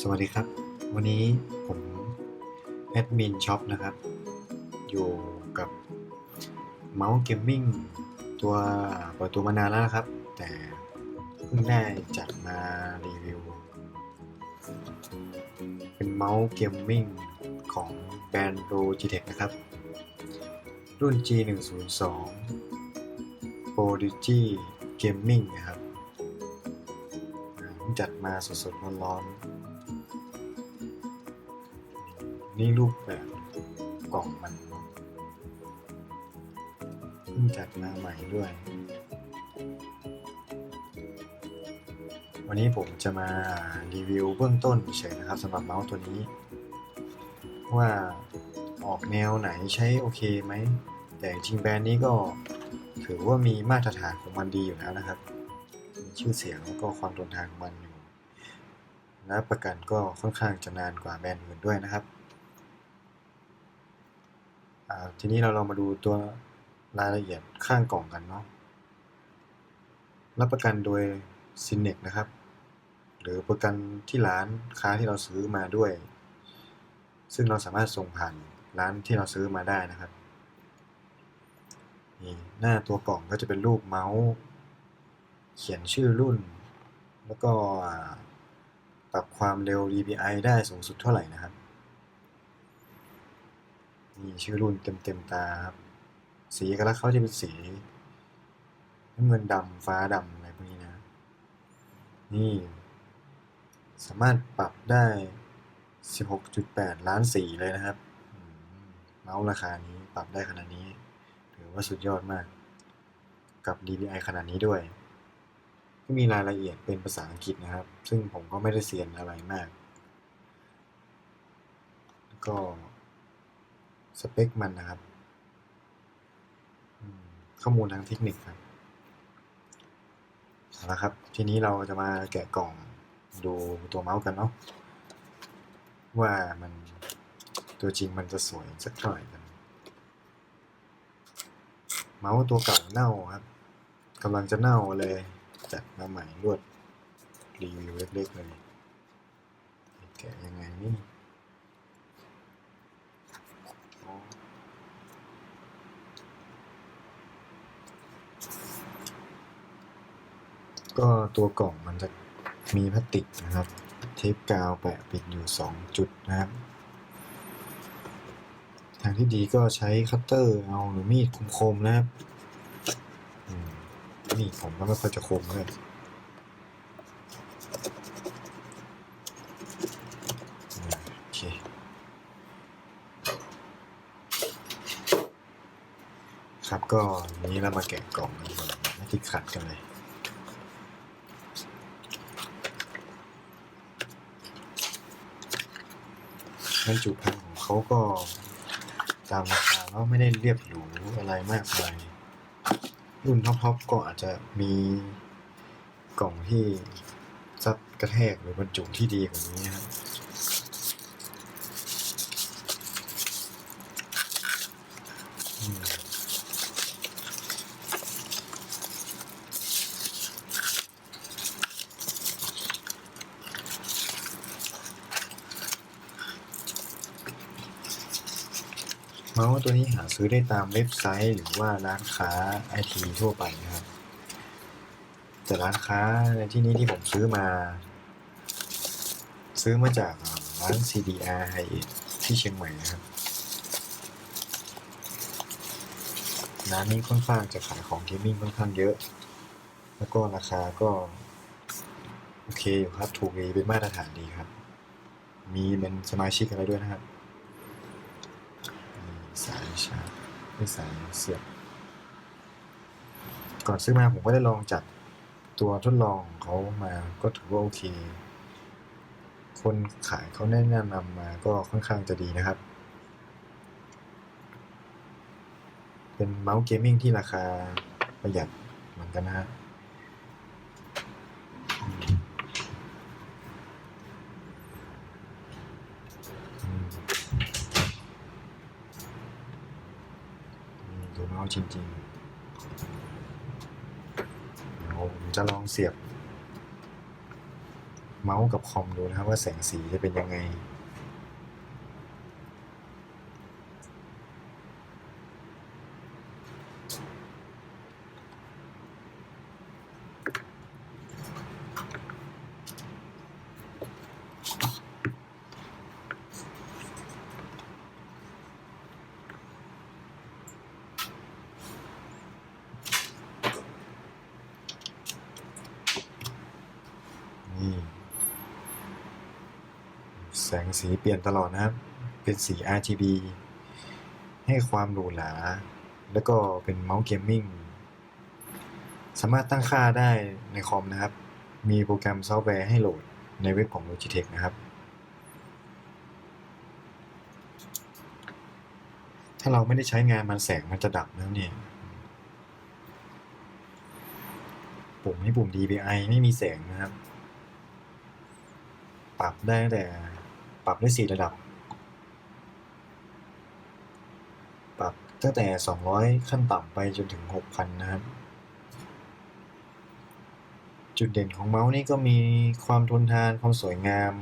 สวัสดีครับ วันนี้ผมแอดมินช็อปนะครับ อยู่กับเมาส์เกมมิ่งตัวเปิดตัวมานานแล้วนะครับ แต่เพิ่งได้จัดมารีวิว เป็นเมาส์เกมมิ่งของแบรนด์ Logitech นะครับ รุ่น G102 Prodigy Gaming นะครับเพิ่งจัดมาสดๆร้อนๆนี่รูปแบบกล่องมันเพิ่งจัดมาใหม่ด้วย วันนี้ผมจะมารีวิวเบื้องต้นเฉยนะครับสำหรับเมาส์ตัวนี้ ว่าออกแนวไหนใช้โอเคไหม แต่จริงแบรนด์นี้ก็ ถือว่ามีมาตรฐานของมันดีอยู่แล้วนะครับ มีชื่อเสียงแล้วก็ความทนทานของมันอยู่ และประกันก็ค่อนข้างจะนานกว่าแบรนด์อื่นด้วยนะครับ ทีนี้เราเรามาดูตัวรายละเอียดข้างกล่องกันเนาะ รับประกันโดยซินเนกนะครับ หรือประกันที่ร้านค้าที่เราซื้อมาด้วย ซึ่งเราสามารถส่งผ่านร้านที่เราซื้อมาได้นะครับ นี่หน้าตัวกล่องก็จะเป็นรูปเมาส์ เขียนชื่อรุ่น แล้วก็ปรับความเร็ว DPI ได้สูงสุดเท่าไหร่นะครับ นี่ชื่อรุ่นเต็มๆตาครับ สีเอกลักษณ์เขาจะเป็นสีน้ำเงินดำฟ้าดำอะไรพวกนี้นะ นี่ สามารถปรับได้ 16.8 ล้านสีเลยนะครับ เมาส์ราคานี้ปรับได้ขนาดนี้ ว่าสุดยอดมาก กับ DPI ขนาดนี้ด้วย ก็มีรายละเอียดเป็นภาษาอังกฤษนะครับ ซึ่งผมก็ไม่ได้เซียนอะไรมาก ก็สเปคมันนะครับ ข้อมูลทางเทคนิคครับเอาละครับ ทีนี้เราจะมาแกะกล่องดูตัวเมาส์กันเนาะว่ามันตัวจริงมันจะสวยสักเท่าไหร่ เมาส์ตัวเก่าเน่าครับกำลังจะเน่าเลยจัดมาใหม่รวดรีวิวเล็กๆเลยแกะยังไงนี่ก็ตัวกล่องมันจะมีพลาสติกนะครับ เทปกาวแปะปิดอยู่ 2 จุดนะครับ ทางที่ดีก็ใช้คัตเตอร์เอาหรือมีดคมๆนะครับอืมมีดผมก็ไม่ค่อยจะคมเลยโอเคครับก็นี้เรามาแกะกล่องกันก่อนไม่ติดขัดกันเลยบรรจุภัณฑ์ของเขาก็ามราคาก็ไม่ได้เรียบหรูอะไรมากมายรุ่นท็อปๆก็อาจจะมีกล่องที่ซับกระแทกหรือบรรจุที่ดีกว่านี้ครับ มาส์ตัวนี้หาซื้อได้ตามเว็บไซต์ หรือว่าร้านค้าไอทีทั่วไปนะครับ แต่ร้านค้าในที่นี้ที่ผมซื้อมา ซื้อมาจากร้าน CDR High End ที่เชียงใหม่นะครับ ร้านนี้ค่อนข้างจะขายของเกมมิ่งค่อนข้างเยอะ แล้วก็ราคาก็ โอเคอยู่ครับ ถูกดีเป็นมาตรฐานดีครับ มีเป็นสมาชิกอะไรด้วยนะครับ ม่สายเสียบ ก่อนซื้อมาผมก็ได้ลองจัดตัวทดลองของเขามาก็ถือว่าโอเค คนขายเขาแนะนำมาก็ค่อนข้างจะดีนะครับ เป็นเมาส์เกมมิ่งที่ราคาประหยัดเหมือนกันนะฮะ อืมอืมอืมดูเมาส์จริงๆเดี๋ยวผมจะลองเสียบ เมาส์กับคอมดูนะครับว่าแสงสีจะเป็นยังไง นี่ แส งสีเปลี่ยนตลอดนะครับ เป็นสี RGB ให้ความหรูหรา แล้วก็เป็นเมาส์เกมมิ่ง สามารถตั้งค่าได้ในคอมนะครับ มีโปรแกรมซอฟต์แวร์ให้โหลดในเว็บของ Logitech นะครับ ถ้าเราไม่ได้ใช้งานมันแสงมันจะดับแล้วเนี่ย ปุ่มนี้ปุ่ม DPI ไม่มีแสงนะครับ ปรับได้ตั้งแต่ ปรับได้สี่ระดับ ปรับตั้งแต่ 200 ขั้นต่ำไปจนถึง 6,000 นะครับ จุดเด่นของเมาส์นี่ก็มีความทนทาน ความสวยงาม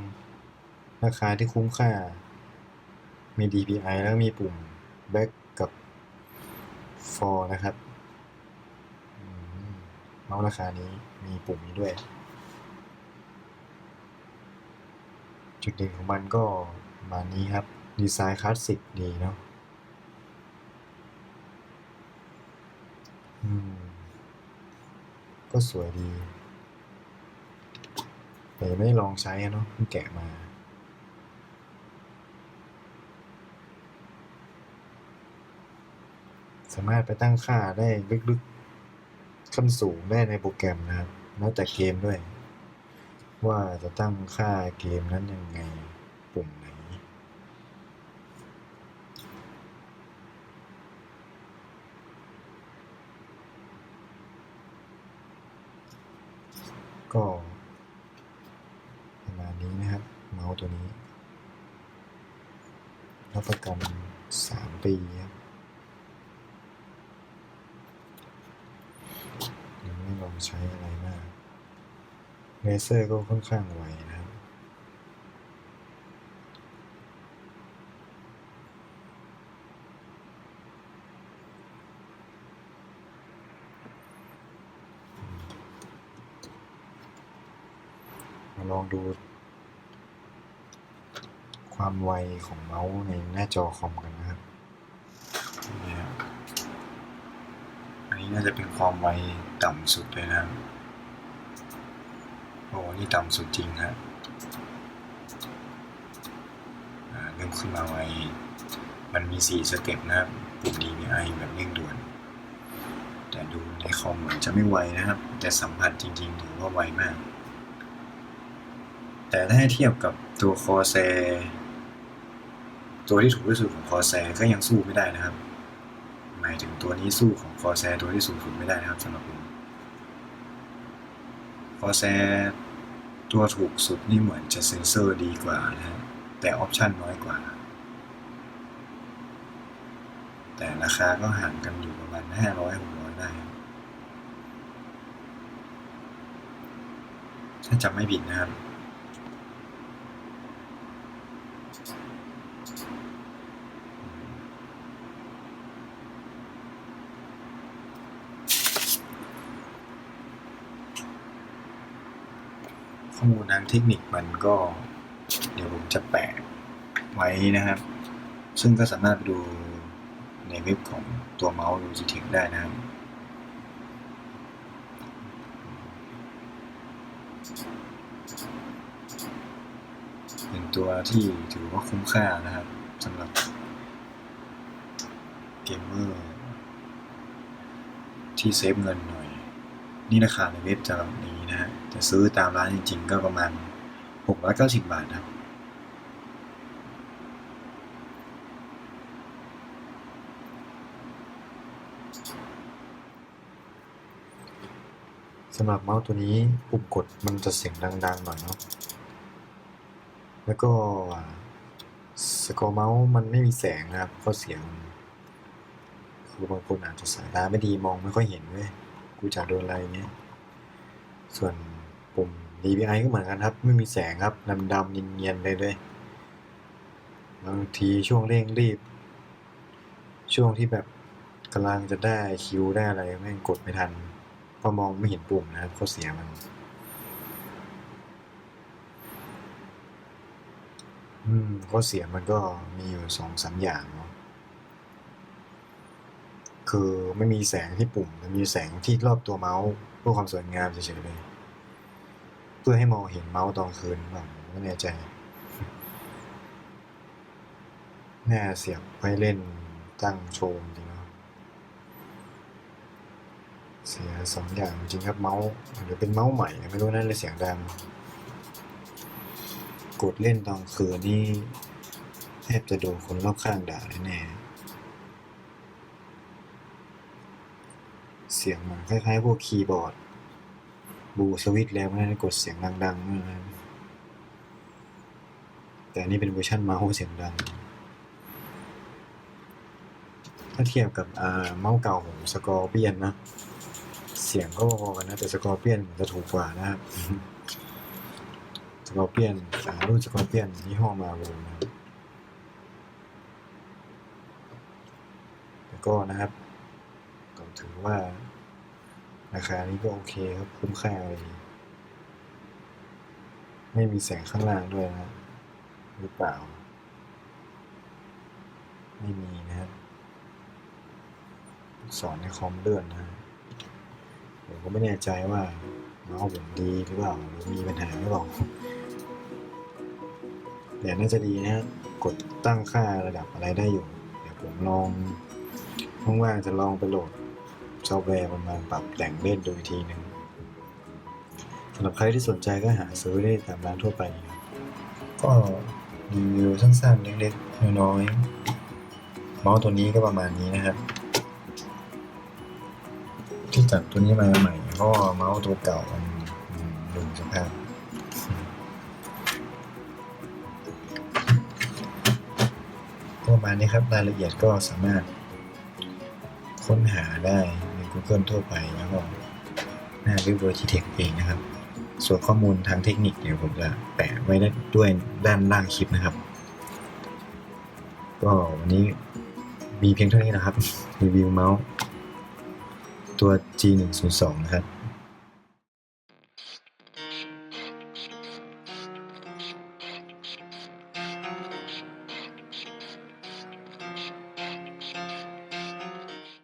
ราคาที่คุ้มค่า มี DPI แล้วมีปุ่ม back กับ for นะครับ เมาส์ราคานี้มีปุ่มนี้ด้วย จุดเด่นของมันก็มานี้ครับ ดีไซน์คลาสสิกดีเนาะก็สวยดี แต่ยังไม่ลองใช้เนาะเพิ่งแกะมาสามารถไปตั้งค่าได้ลึกๆ ขั้นสูงได้ในโปรแกรมนะครับ แล้วแต่เกมด้วย ว่าจะตั้งค่าเกมนั้นยังไง ปุ่มไหน ก็ประมาณนี้นะครับ เมาส์ตัวนี้ รับประกันสามปีครับยังไม่ลองใช้อะไรมาก เลเซอร์ก็ค่อนข้างไวนะครับ มาลองดู ความไวของเมาส์ในหน้าจอคอมกันนะครับนี่ครับอันนี้น่าจะเป็นความไวต่ำสุดเลยนะครับ โอ้นี่ต่ำสุดจริงฮะเริ่มขึ้นมาไวมันมี 4 สเต็ปนะครับปุ่ม DPI แบบเร่งด่วน แต่ดูในคอมเหมือนจะไม่ไวนะครับ แต่สัมผัสจริงๆถือว่าไวมาก แต่ถ้าเทียบกับตัวคอแซตัวที่ถูกที่สุดของคอแซก็ยังสู้ไม่ได้นะครับ หมายถึงตัวนี้สู้ของคอแซตัวที่สูงสุดไม่ได้นะครับสำหรับผม พอแซตัวถูกสุดนี่เหมือนจะเซ็นเซอร์ดีกว่านะฮะแต่ออปชันน้อยกว่า แต่ราคาก็ห่างกันอยู่ประมาณ 500 600 ได้ ถ้าจำไม่ผิดนะครับ ข้อมูลทางเทคนิคมันก็ เดี๋ยวผมจะแปะไว้นะครับ ซึ่งก็สามารถไปดูในเว็บของตัวเมาส์ Logitech ได้นะครับเป็นตัวที่ถือว่าคุ้มค่านะครับสำหรับเกมเมอร์ที่เซฟเงินหน่อย นี่ราคาในเว็บจะแบบนี้นะฮะแต่ซื้อตามร้านจริงๆ ก็ประมาณ 690 บาทนะครับสำหรับเมาส์ตัวนี้ปุ่มกดมันจะเสียงดังๆหน่อยเนาะ แล้วก็สกอร์เมาส์มันไม่มีแสงนะครับ ก็เสียง คือบางคนอาจจะสายตาไม่ดีมองไม่ค่อยเห็นเว้ย กูจะโดนอะไรเงี้ย ส่วนปุ่ม DPI ก็เหมือนกันครับ ไม่มีแสงครับดำๆเนียนๆเลยเลยบางทีช่วงเร่งรีบ ช่วงที่แบบกำลังจะได้คิวได้อะไรแม่งกดไม่ทันพอมองไม่เห็นปุ่มนะครับข้อเสียมันอืมข้อเสียมันก็มีอยู่สองสามอย่างเนาะ คือไม่มีแสงที่ปุ่มมันมีแสงที่รอบตัวเมาส์เพื่อความสวยงามเฉยๆเลย เพื่อให้มองเห็นเมาส์ตอนคืนแบบไม่แน่ใจน่าเสียบไว้เล่นตั้งโชว์จริงเนาะเสียสองอย่างจริงครับเมาส์หรือเป็นเมาส์ใหม่ไม่รู้นั่นเลยเสียงดังกดเล่นตอนคืนนี่แทบจะโดนคนรอบข้างด่าแน่ๆ เสียงมันคล้ายๆพวกคีย์บอร์ด บูสวิตแล้วนะกดเสียงดังๆนะแต่นี่เป็นเวอร์ชันเมาส์เสียงดัง ถ้าเทียบกับอ่าเมาส์เก่าของสกอร์เปียนนะ เสียงก็พอๆกันนะ แต่สกอร์เปียนจะถูกกว่านะครับสกอร์เปียนรุ่นสกอร์เปียนยี่ห้อมาโวนะครับแต่ก็นะครับ ถือว่า ราคานี้ก็โอเคครับคุ้มค่าเลยไม่มีแสงข้างล่างด้วยนะหรือเปล่า ไม่มีนะครับสอนในคอมเลื่อนนะผมก็ไม่แน่ใจว่าเมาส์ผมดีหรือเปล่าหรือมีปัญหาหรือเปล่าแต่น่าจะดีนะกดตั้งค่าระดับอะไรได้อยู่ เดี๋ยวผมลองว่างๆจะลองไปโหลด ซอฟต์แวร์มันมาปรับแต่งเล่นโดูอีกทีหนึ่งสำหรับใครที่สนใจก็หาซื้อได้ตามร้านทั่วไปครับก็รีวิวสั้นๆ เล็กๆ น้อยๆเมาส์ตัวนี้ก็ประมาณนี้นะครับ ที่จัดตัวนี้มาใหม่เพราะเมาส์ตัวเก่ามันดูสภาพประมาณนี้ครับรายละเอียดก็สามารถค้นหาได้ Google ทั่วไป แล้วก็หน้าวิวเวอร์ทีเทคเองนะครับ ส่วนข้อมูลทางเทคนิคเดี๋ยวผมจะแปะไว้ได้ด้วยด้านล่างคลิปนะครับ ก็วันนี้มีเพียงเท่านี้นะครับ รีวิวเมาส์ ตัว G102 นะครับ